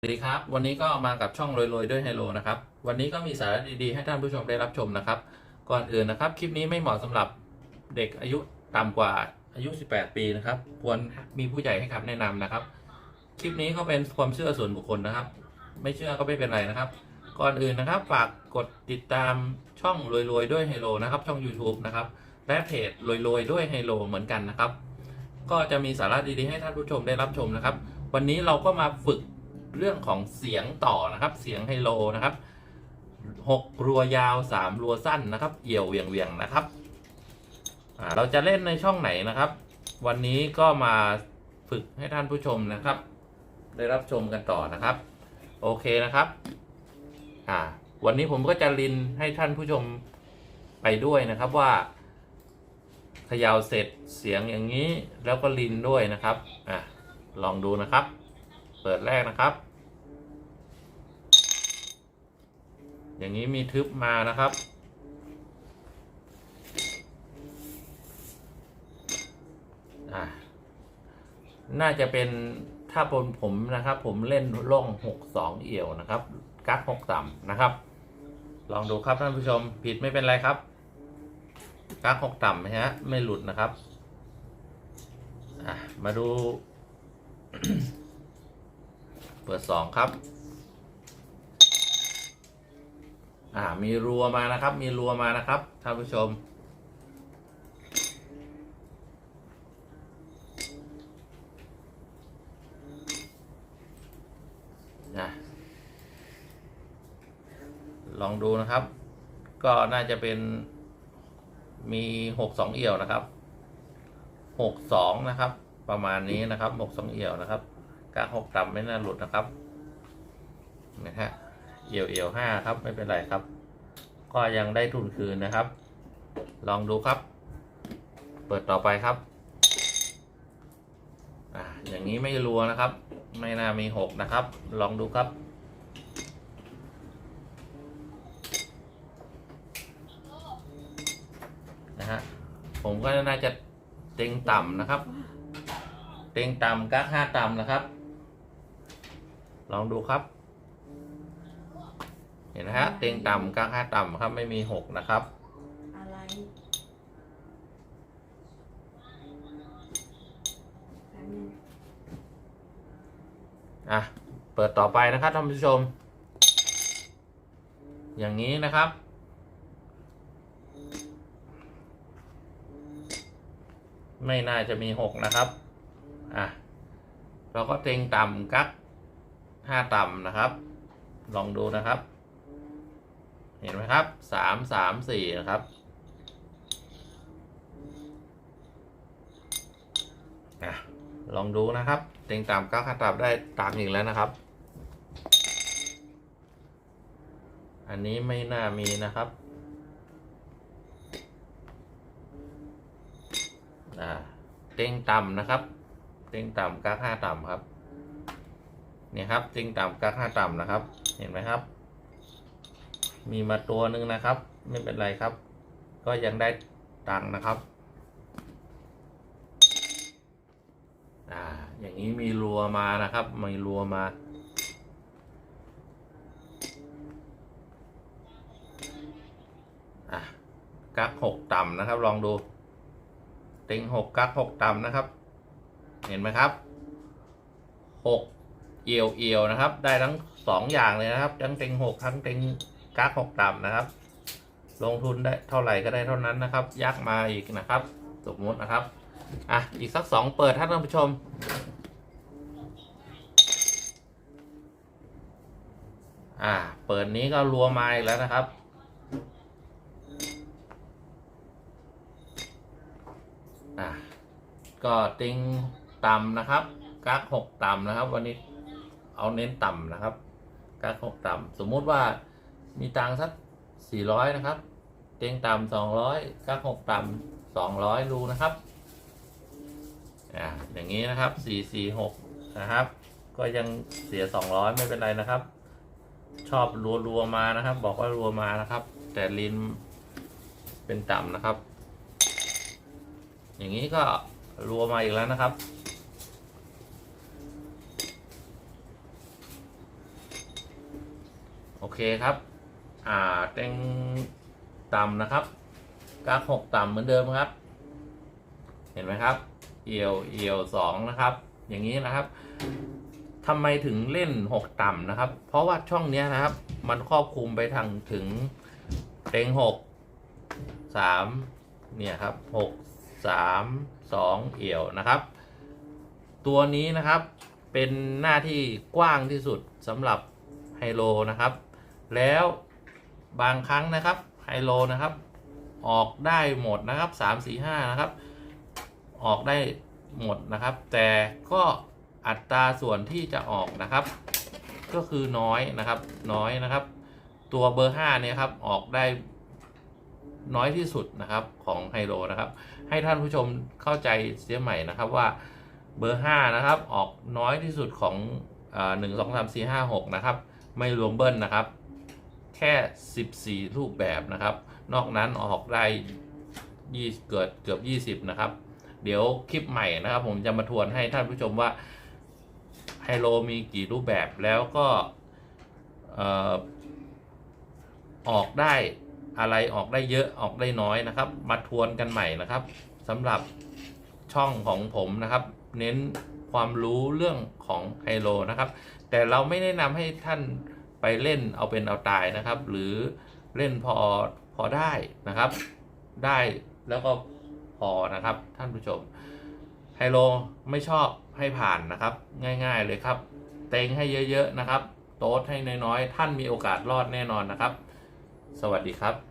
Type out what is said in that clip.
สวัสดีครับ วันนี้ก็มากับช่องรวยๆด้วยไฮโลนะครับ วันนี้ก็มีสาระดีๆ ให้ท่านผู้ชมได้รับชมนะครับ ก่อนอื่นนะครับ คลิปนี้ไม่เหมาะสำหรับเด็กอายุต่ำกว่าอายุ 18 ปีนะครับ ควรมีผู้ใหญ่ให้คำแนะนำนะครับ คลิปนี้ก็เป็นความเชื่อส่วนบุคคลนะครับ ไม่เชื่อก็ไม่เป็นไรนะครับ ก่อนอื่นนะครับ ฝากกดติดตามช่องรวยๆด้วยไฮโลนะครับ ช่อง YouTube นะครับ และเพจรวยๆด้วยไฮโลเหมือนกันนะครับ ก็จะมีสาระดีๆให้ท่านผู้ชมได้รับชมนะครับ วันนี้เราก็มาฝึก เรื่องของเสียงต่อนะครับ เสียงไฮโลนะครับหกรัวยาวสามรัวสั้นนะครับ เอี่ยวเวียงเวียงๆนะครับเราจะเล่นในช่องไหนนะครับ วันนี้ก็มาฝึกให้ท่านผู้ชมนะครับ ได้รับชมกันต่อนะครับ โอเคนะครับอ่าวันนี้ผมก็จะลินให้ท่านผู้ชมไปด้วยนะครับว่าเขย่าเสร็จเสียงอย่างนี้แล้วก็ลินด้วยนะครับอะลองดูนะครับ เปิดแรกนะครับ อย่างนี้มีทึบมานะครับอ่าน่าจะเป็นถ้าบนผมนะครับ ผมเล่นล่องหกสองเอี่ยวนะครับ กักหกต่ำนะครับ ลองดูครับท่านผู้ชมผิดไม่เป็นไรครับ กักหกต่ำนะฮะไม่หลุดนะครับอะมาดู เปิดสองครับ อ่า มีรัวมานะครับ มีรัวมานะครับท่านผู้ชม นะ ลองดูนะครับ ก็น่าจะเป็นมีหกสองเอี่ยวนะครับหกสองนะครับ ประมาณนี้นะครับหกสองเอี่ยวนะครับกางหกต่ำไม่น่าหลุดนะครับนะฮะ เอี่ยวเอี่ยวห้าครับไม่เป็นไรครับ ก็ยังได้ทุนคืนนะครับ ลองดูครับ เปิดต่อไปครับอ่าอย่างนี้ไม่รัวนะครับ ไม่น่ามีหกนะครับ ลองดูครับนะฮะผมก็น่าจะเต็งต่ำนะครับ เต็งต่ำกักห้าต่ำนะครับ ลองดูครับ ห็นนะฮะเต็งต่ำกักห้าต่ำครับไม่มีหกนะครับ อะไรแป๊บนึงอะเปิดต่อไปนะครับท่านผู้ชม อย่างนี้นะครับ ไม่น่าจะมีหกนะครับอะเราก็เต็งต่ำกักห้าต่ำนะครับ ลองดูนะครับ เห็นไหมครับสามสามสี่นะครับลองดูนะครับเต็งต่ำกักห้าต่ำได้ตามอีกแล้วนะครับ อันนี้ไม่น่ามีนะครับอ่าเต็งต่ำนะครับเต็งต่ำกักห้าต่ำครับเนี่ยครับเต็งต่ำกักห้าต่ำนะครับ เห็นไหมครับ มีมาตัวหนึ่งนะครับ ไม่เป็นไรครับ ก็ยังได้ตังค์นะครับ อ่า อย่างนี้มีรัวมานะครับ มีรัวมาอะกักหกต่ำนะครับ ลองดูเต็งหกกักหกต่ำนะครับ เห็นไหมครับหกเอียวเอียวนะครับ ได้ทั้งสองอย่างเลยนะครับ ทั้งเต็งหกทั้งเต็ง กักหกต่ำนะครับ ลงทุนได้เท่าไหร่ก็ได้เท่านั้นนะครับ ยักมาอีกนะครับ สมมตินะครับ อะ อีกสักสองเปิดท่านผู้ชม อ่า เปิดนี้ก็รัวมาอีกแล้วนะครับอะก็ติงต่ำนะครับกักหกต่ำนะครับ วันนี้เอาเน้นต่ำนะครับกักหกต่ำสมมุติว่า มีตังสักสี่ร้อยนะครับ เต็งต่ำสองร้อยกักหกต่ำสองร้อยรูนะครับ อ่า อย่างนี้นะครับสี่สี่หกนะครับ ก็ยังเสียสองร้อยไม่เป็นไรนะครับ ชอบรัวรัวมานะครับ บอกว่ารัวมานะครับ แต่ลินเป็นต่ำนะครับ อย่างนี้ก็รัวมาอีกแล้วนะครับโอเคครับ อ่าเต็งต่ำนะครับกราฟหกต่ำเหมือนเดิมครับ เห็นไหมครับ เอียวเอียวสองนะครับ อย่างนี้นะครับทำไมถึงเล่นหกต่ำนะครับ เพราะว่าช่องเนี้ยนะครับ มันครอบคลุมไปทางถึงเต็งหกสามเนี่ยครับหกสามสองเอี่ยวนะครับ ตัวนี้นะครับเป็นหน้าที่กว้างที่สุดสำหรับไฮโลนะครับ แล้ว บางครั้งนะครับไฮโลนะครับ ออกได้หมดนะครับสามสี่ห้านะครับ ออกได้หมดนะครับ แต่ก็อัตราส่วนที่จะออกนะครับ ก็คือน้อยนะครับน้อยนะครับ ตัวเบอร์5เนี่ยครับออกได้น้อยที่สุดนะครับของไฮโลนะครับ ให้ท่านผู้ชมเข้าใจเสียใหม่นะครับว่าเบอร์5นะครับออกน้อยที่สุดของหนึ่งสองสามสี่ห้าหกนะครับ ไม่รวมเบิ้ลนะครับ แค่ 14 รูปแบบนะครับ นอกนั้นออกได้ยี่เกิดเกือบ 20 นะครับ เดี๋ยวคลิปใหม่นะครับ ผมจะมาทวนให้ท่านผู้ชมว่าไฮโลมีกี่รูปแบบแล้วก็อออกได้อะไรออกได้เยอะออกได้น้อยนะครับ มาทวนกันใหม่นะครับสำหรับช่องของผมนะครับ เน้นความรู้เรื่องของไฮโลนะครับ แต่เราไม่แนะนำให้ท่าน ไปเล่นเอาเป็นเอาตายนะครับ หรือเล่นพอพอได้นะครับ ได้แล้วก็พอนะครับ ท่านผู้ชมไฮโลไม่ชอบให้ผ่านนะครับ ง่ายๆเลยครับ เต็งให้เยอะๆนะครับ โต๊ดให้น้อยๆ ท่านมีโอกาสรอดแน่นอนนะครับ สวัสดีครับ